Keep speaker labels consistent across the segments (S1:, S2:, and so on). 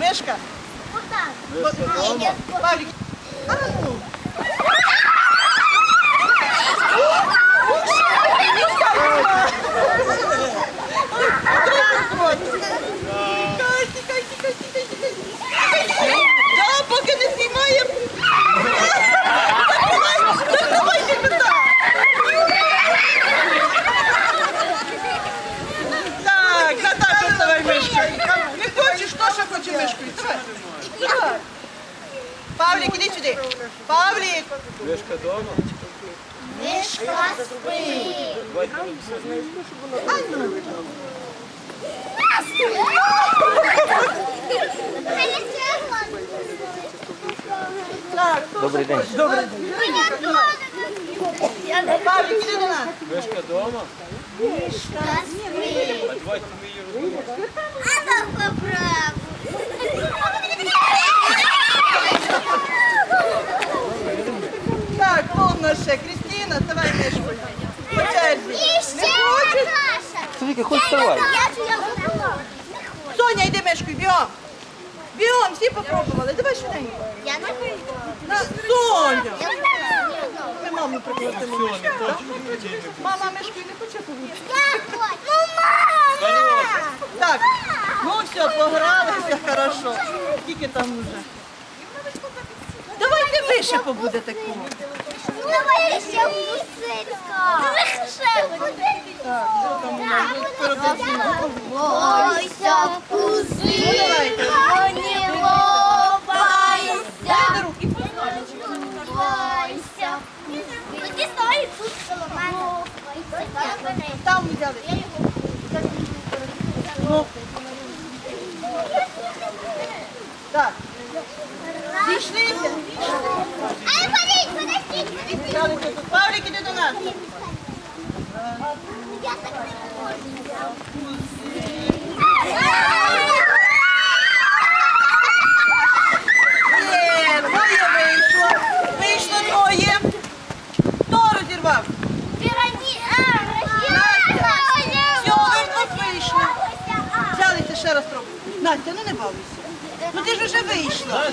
S1: Мишка. Павлік. Ану. Павлік, іди сюди. Павлік.
S2: Мишка дома?
S3: Мишка спить.
S2: Знаєте.
S1: Так,
S4: Добрий день.
S1: Павлік, іди до нас.
S2: Мишка дома?
S3: Мишка спить.
S2: А давайте ми її
S4: Софійка, хоч вставай.
S1: Соня, йди мишкою, бігом. Бігом, всі попробували. Давай швиденько.
S3: Я не хочу.
S1: На, Соня. Ми маму пригласимо. Мама мишкою не хоче побути.
S3: хочу. Ну, мама!
S1: Так, ну все, погралися, хорошо. Скільки там уже? Давайте ви ще побудете кому.
S3: Давай ще пусицька. Ще
S1: Так,
S3: Бойся, пузырька, не лопайся. Бойся. Ну, ти стоїш тут коло мене.
S1: Там взяли. Ну. Так, зійшлися.
S3: Ай, подожди, подожди.
S1: Павлік, іди до нас.
S3: Я так не.
S1: Є, двоє вийшло. Вийшло двоє. Хто розірвав? Взялися ще раз пробуй. Настя, ну не балуйся. Ну ти ж вже вийшла.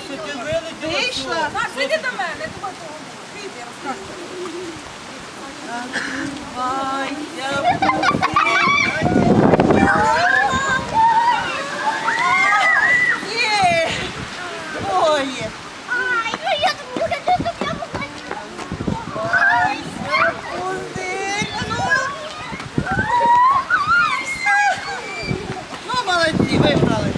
S1: Вийшла.
S5: Так, сиди до мене, тому Вийди, розказуй.
S3: Ну, молодці, вибрали.